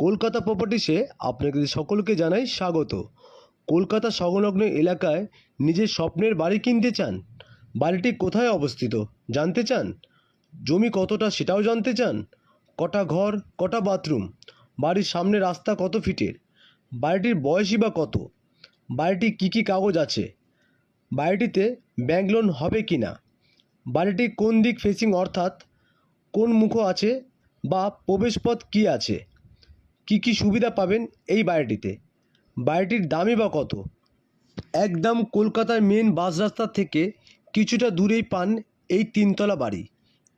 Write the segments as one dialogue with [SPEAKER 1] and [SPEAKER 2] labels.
[SPEAKER 1] কলকাতা প্রপার্টিসে আপনাদের সকলকে জানাই স্বাগত। কলকাতা সংলগ্ন এলাকায় নিজের স্বপ্নের বাড়ি কিনতে চান? বাড়িটি কোথায় অবস্থিত? জানতে চান? জমি কতটা সেটাও জানতে চান? কটা ঘর, কটা বাথরুম বাড়ির সামনে রাস্তা কত ফিটের? বাড়িটির বয়সই বা কত? বাড়িটি কী কী কাগজ আছে? বাড়িটিতে ব্যাংক লোন হবে কি না বাড়িটি কোন দিক ফেসিং অর্থাৎ কোন মুখ আছে বা প্রবেশপথ কী আছে? কি কি সুবিধা পাবেন এই বাড়িটিতে? বাড়িটির দামই বা কত? একদম কলকাতার মেন বাস রাস্তা থেকে কিছুটা দূরেই পান এই তিনতলা বাড়ি।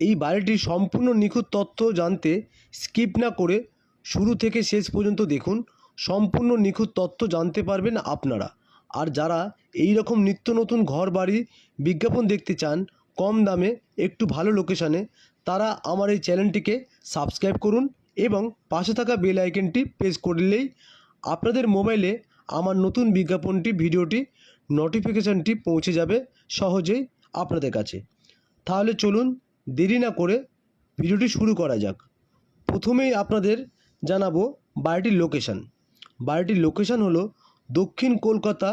[SPEAKER 1] এই বাড়িটির সম্পূর্ণ নিখুঁত তথ্য জানতে স্কিপ না করে শুরু থেকে শেষ পর্যন্ত দেখুন, সম্পূর্ণ নিখুঁত তথ্য জানতে পারবেন আপনারা। আর যারা এই রকম নিত্য নতুন ঘর বাড়ি বিজ্ঞাপন দেখতে চান, কম দামে, একটু ভালো লোকেশানে তারা আমার এই চ্যানেলটিকে সাবস্ক্রাইব করুন এবং পাশে থাকা বেল আইকনটি প্রেস করলেই আপনাদের মোবাইলে আমার নতুন বিজ্ঞাপনটি, ভিডিওটি নোটিফিকেশানটি পৌঁছে যাবে সহজেই আপনাদের কাছে। তাহলে চলুন দেরি না করে ভিডিওটি শুরু করা যাক। প্রথমেই আপনাদের জানাব বাড়িটির লোকেশান বাড়িটির লোকেশান হলো দক্ষিণ Kolkata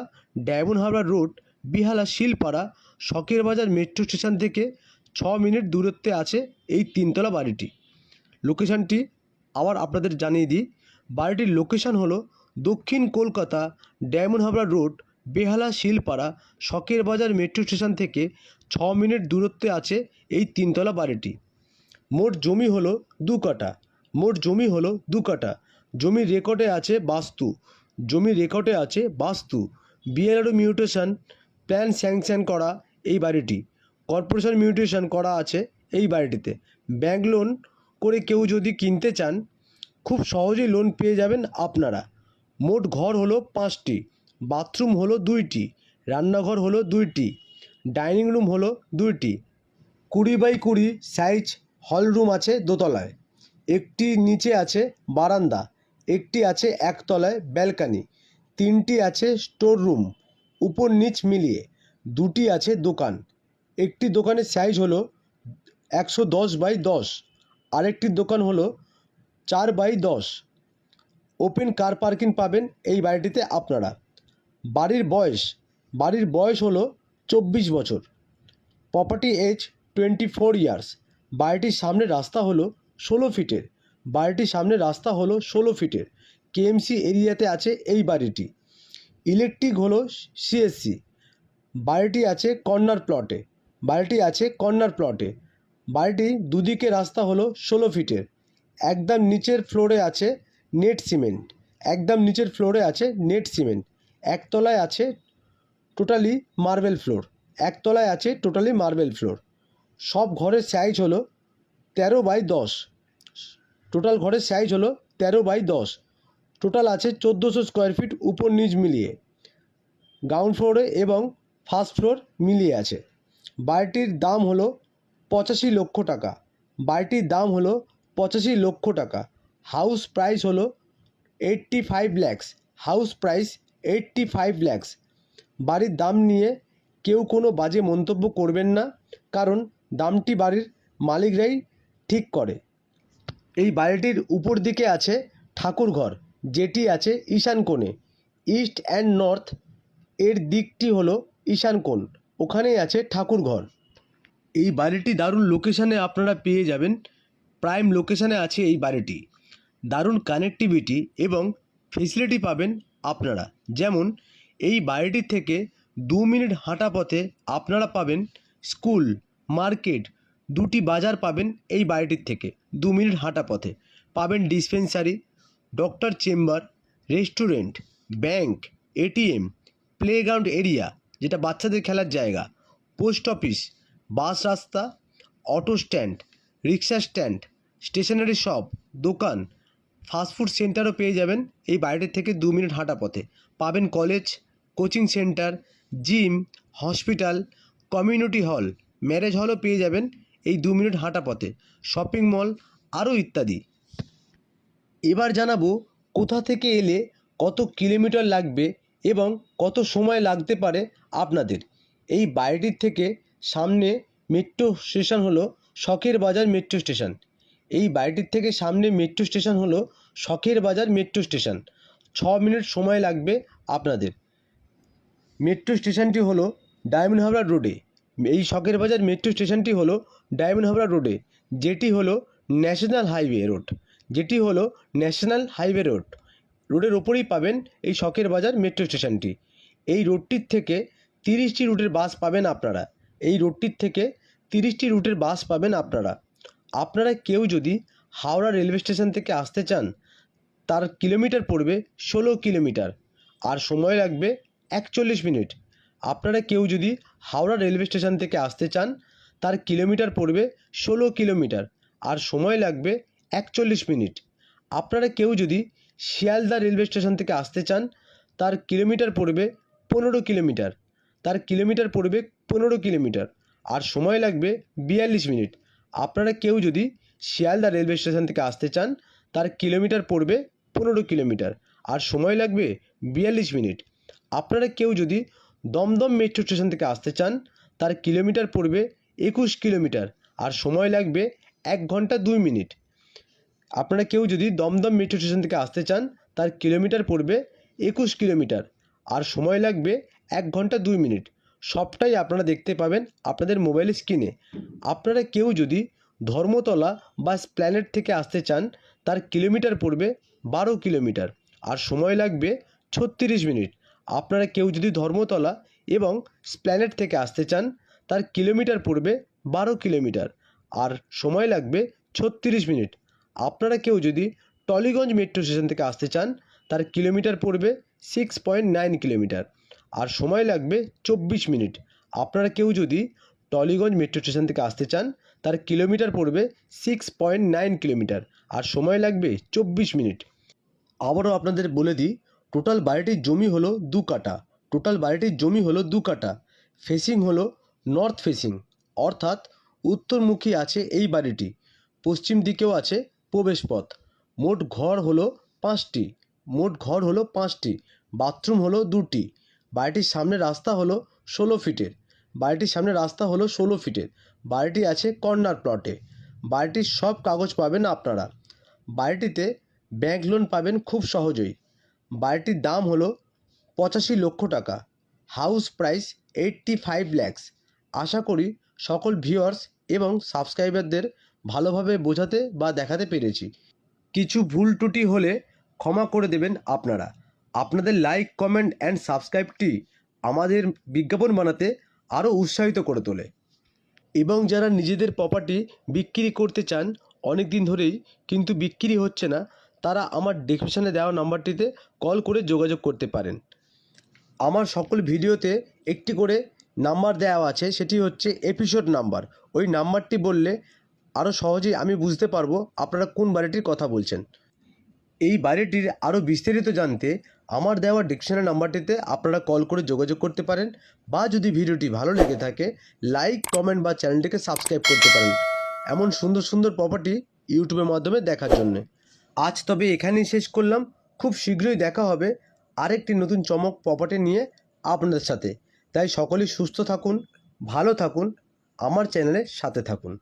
[SPEAKER 1] diamond harbour road, Behala Silpara, Sakher Bazar metro station থেকে ছ মিনিট দূরত্বে আছে এই তিনতলা বাড়িটি। লোকেশানটি আবার আপনাদের জানিয়ে দিই, বাড়িটির লোকেশান হলো দক্ষিণ Kolkata, diamond harbour road, Behala Silpara, Sakher Bazar metro station থেকে ছ মিনিট দূরত্বে আছে এই তিনতলা বাড়িটি। মোট জমি হলো দু কাঠা। মোট জমি হলো দু কাঠা। জমির রেকর্ডে আছে বাস্তু। জমির রেকর্ডে আছে বাস্তু। বিএলআরও মিউটেশন প্ল্যান স্যাংশন করা এই বাড়িটি। কর্পোরেশন মিউটেশন করা আছে এই বাড়িটিতে। ব্যাংক লোন করে কেউ যদি কিনতে চান, খুব সহজেই লোন পেয়ে যাবেন আপনারা। মোট ঘর হলো পাঁচটি বাথরুম হলো দুইটি, রান্নাঘর হলো দুইটি ডাইনিং রুম হলো দুইটি। কুড়ি বাই কুড়ি সাইজ হল রুম আছে দোতলায়। একটি নিচে আছে বারান্দা, একটি আছে একতলায় ব্যালকানি তিনটি আছে স্টোর রুম উপর নিচ মিলিয়ে দুটি আছে দোকান। একটি দোকানের সাইজ হলো একশো দশ বাই দশ। আরেকটি দোকান হলো চার বাই দশ। ওপেন কার পার্কিং পাবেন এই বাড়িটিতে আপনারা। বাড়ির বয়স বাড়ির বয়স হলো চব্বিশ বছর। Property age twenty four years বাড়িটির সামনে রাস্তা হলো ষোলো ফিটের। বাড়িটির সামনে রাস্তা হলো ষোলো ফিটের। কেএমসি এরিয়াতে আছে এই বাড়িটি। ইলেকট্রিক হলো সিএসসি বাড়িটি আছে কর্নার প্লটে বাড়িটি আছে কর্নার প্লটে বাড়িটি দুদিকে রাস্তা হলো ষোলো ফিটের একদম নিচের ফ্লোরে আছে নেট সিমেন্ট। একদম নিচের ফ্লোরে আছে নেট সিমেন্ট। একতলায় আছে টোটালি মার্বেল ফ্লোর। একতলায় আছে টোটালি মার্বেল ফ্লোর। সব ঘরের সাইজ হলো তেরো বাই দশ। টোটাল ঘরের সাইজ হলো তেরো বাই দশ। টোটাল আছে চোদ্দোশো স্কোয়ার ফিট উপর নিচ মিলিয়ে। গ্রাউন্ড ফ্লোরে এবং ফার্স্ট ফ্লোর মিলিয়ে আছে। বাড়িটির দাম হলো পঁচাশি লক্ষ টাকা। বাড়িটির দাম হলো পঁচাশি লক্ষ টাকা। হাউস প্রাইস হলো eighty five lakhs house price eighty five lakhs বাড়ির দাম নিয়ে কেউ কোনো বাজে মন্তব্য করবেন না, কারণ দামটি বাড়ির মালিকরাই ঠিক করে। এই বাড়িটির উপর দিকে আছে ঠাকুর ঘর, যেটি আছে ঈশান কোণে। ইস্ট অ্যান্ড নর্থ এর দিকটি হলো ঈশান কোণ, ওখানেই আছে ঠাকুর ঘর। এই বাড়িটি দারুণ লোকেশানে আপনারা পেয়ে যাবেন। প্রাইম লোকেশানে আছে এই বাড়িটি। দারুণ কানেক্টিভিটি এবং ফেসিলিটি পাবেন আপনারা। যেমন, এই বাড়িটির থেকে দু মিনিট হাঁটা পথে আপনারা পাবেন স্কুল মার্কেট দুটি বাজার পাবেন এই বাড়িটির থেকে দু মিনিট হাঁটা পথে। পাবেন dispensary doctor chamber restaurant bank ATM playground area যেটা বাচ্চাদের খেলার জায়গা পোস্ট অফিস বাস রাস্তা, auto stand, rickshaw stand, stationery shop, দোকান ফাস্টফুড সেন্টারও পেয়ে যাবেন এই বাড়িটির থেকে দু মিনিট হাঁটা পথে। পাবেন college coaching centre gym hospital community hall marriage হলও পেয়ে যাবেন এই দু মিনিট হাঁটা পথে। শপিং মল আরও ইত্যাদি। এবার জানাব কোথা থেকে এলে কত কিলোমিটার লাগবে এবং কত সময় লাগতে পারে আপনাদের। এই বাড়িটির থেকে সামনে মেট্রো স্টেশন হলো শখের বাজার মেট্রো স্টেশন এই বাড়িটির থেকে সামনে মেট্রো স্টেশন হলো শখের বাজার মেট্রো স্টেশন ছ মিনিট সময় লাগবে আপনাদের। মেট্রো স্টেশনটি হলো ডায়মন্ড হাবড়া রোডে এই শখের বাজার মেট্রো স্টেশনটি হলো ডায়মন্ড হাবড়া রোডে যেটি হলো ন্যাশনাল হাইওয়ে রোড যেটি হলো ন্যাশনাল হাইওয়ে রোড রোডের ওপরেই পাবেন এই শখের বাজার মেট্রো স্টেশনটি এই রোডটির থেকে তিরিশটি রুটের বাস পাবেন আপনারা। এই রোডটির থেকে তিরিশটি রুটের বাস পাবেন আপনারা। আপনারা কেউ যদি হাওড়া রেলওয়ে স্টেশন থেকে আসতে চান, তার কিলোমিটার পড়বে ষোলো কিলোমিটার আর সময় লাগবে একচল্লিশ মিনিট। আপনারা কেউ যদি হাওড়া রেলওয়ে স্টেশন থেকে আসতে চান, তার কিলোমিটার পড়বে ষোলো কিলোমিটার আর সময় লাগবে একচল্লিশ মিনিট। আপনারা কেউ যদি শিয়ালদা রেলওয়ে স্টেশন থেকে আসতে চান, তার কিলোমিটার পড়বে পনেরো কিলোমিটার। তার কিলোমিটার পড়বে পনেরো কিলোমিটার। আর সময় লাগবে বিয়াল্লিশ মিনিট। আপনারা কেউ যদি শিয়ালদা রেলওয়ে স্টেশন থেকে আসতে চান, তার কিলোমিটার পড়বে পনেরো কিলোমিটার। আর সময় লাগবে বিয়াল্লিশ মিনিট। আপনারা কেউ যদি দমদম মেট্রো স্টেশন থেকে আসতে চান, তার কিলোমিটার পড়বে একুশ কিলোমিটার। আর সময় লাগবে এক ঘণ্টা দুই মিনিট। আপনারা কেউ যদি দমদম মেট্রো স্টেশন থেকে আসতে চান, তার কিলোমিটার পড়বে একুশ কিলোমিটার। আর সময় লাগবে এক ঘণ্টা দুই মিনিট। সবটাই আপনারা দেখতে পাবেন আপনাদের মোবাইল স্ক্রিনে। আপনারা কেউ যদি ধর্মতলা বা স্প্ল্যানেট থেকে আসতে চান, তার কিলোমিটার পড়বে বারো কিলোমিটার আর সময় লাগবে ছত্রিশ মিনিট। আপনারা কেউ যদি ধর্মতলা এবং স্প্ল্যানেট থেকে আসতে চান, তার কিলোমিটার পড়বে বারো কিলোমিটার আর সময় লাগবে ছত্রিশ মিনিট। আপনারা কেউ যদি টলিগঞ্জ মেট্রো স্টেশন থেকে আসতে চান, তার কিলোমিটার পড়বে সিক্স পয়েন্ট নাইন কিলোমিটার। আর সময় লাগবে চব্বিশ মিনিট। আপনারা কেউ যদি টলিগঞ্জ মেট্রো স্টেশন থেকে আসতে চান, তার কিলোমিটার পড়বে সিক্স পয়েন্ট নাইন কিলোমিটার। আর সময় লাগবে চব্বিশ মিনিট। আবারও আপনাদের বলে দিই, টোটাল বাড়িটির জমি হলো দু কাটা টোটাল বাড়িটির জমি হলো দু কাটা ফেসিং হলো নর্থ ফেসিং। অর্থাৎ উত্তরমুখী আছে এই বাড়িটি। পশ্চিম দিকেও আছে প্রবেশপথ। মোট ঘর হলো পাঁচটি। মোট ঘর হলো পাঁচটি। বাথরুম হলো দুটি। বাড়িটির সামনে রাস্তা হলো ষোলো ফিটের। বাড়িটির সামনে রাস্তা হলো ষোলো ফিটের। বাড়িটি আছে কর্নার প্লটে। বাড়িটির সব কাগজ পাবেন আপনারা। বাড়িটিতে ব্যাংক লোন পাবেন খুব সহজেই। বাড়িটির দাম হলো পঁচাশি লক্ষ টাকা। House price eighty five lakhs. আশা করি সকল ভিউয়ার্স এবং সাবস্ক্রাইবারদের ভালোভাবে বোঝাতে বা দেখাতে পেরেছি। কিছু ভুল ত্রুটি হলে ক্ষমা করে দেবেন আপনারা। আপনাদের লাইক কমেন্ট অ্যান্ড সাবস্ক্রাইবটি আমাদের বিজ্ঞাপন বানাতে আরও উৎসাহিত করে তোলে। এবং যারা নিজেদের প্রপার্টি বিক্রি করতে চান, অনেক দিন ধরেই কিন্তু বিক্রি হচ্ছে না, তারা আমার ডেসক্রিপশানে দেওয়া নাম্বারটিতে কল করে যোগাযোগ করতে পারেন। আমার সকল ভিডিওতে একটি করে নাম্বার দেওয়া আছে, সেটি হচ্ছে এপিসোড নাম্বার ওই নাম্বারটি বললে আরও সহজেই আমি বুঝতে পারব আপনারা কোন বাড়িটির কথা বলছেন। এই বাড়িটির আরও বিস্তারিত জানতে আমার দেওয়া ডিকশনারি নাম্বারটিতে আপনারা কল করে যোগাযোগ করতে পারেন বা যদি ভিডিওটি ভালো লেগে থাকে, লাইক, কমেন্ট বা চ্যানেলটিকে সাবস্ক্রাইব করতে পারেন। এমন সুন্দর সুন্দর প্রপার্টি ইউটিউবের মাধ্যমে দেখার জন্যে। আজ তবে এখানেই শেষ করলাম। খুব শীঘ্রই দেখা হবে আরেকটি নতুন চমক প্রপার্টি নিয়ে আপনাদের সাথে। তাই সকলেই সুস্থ থাকুন, ভালো থাকুন, আমার চ্যানেলের সাথে থাকুন।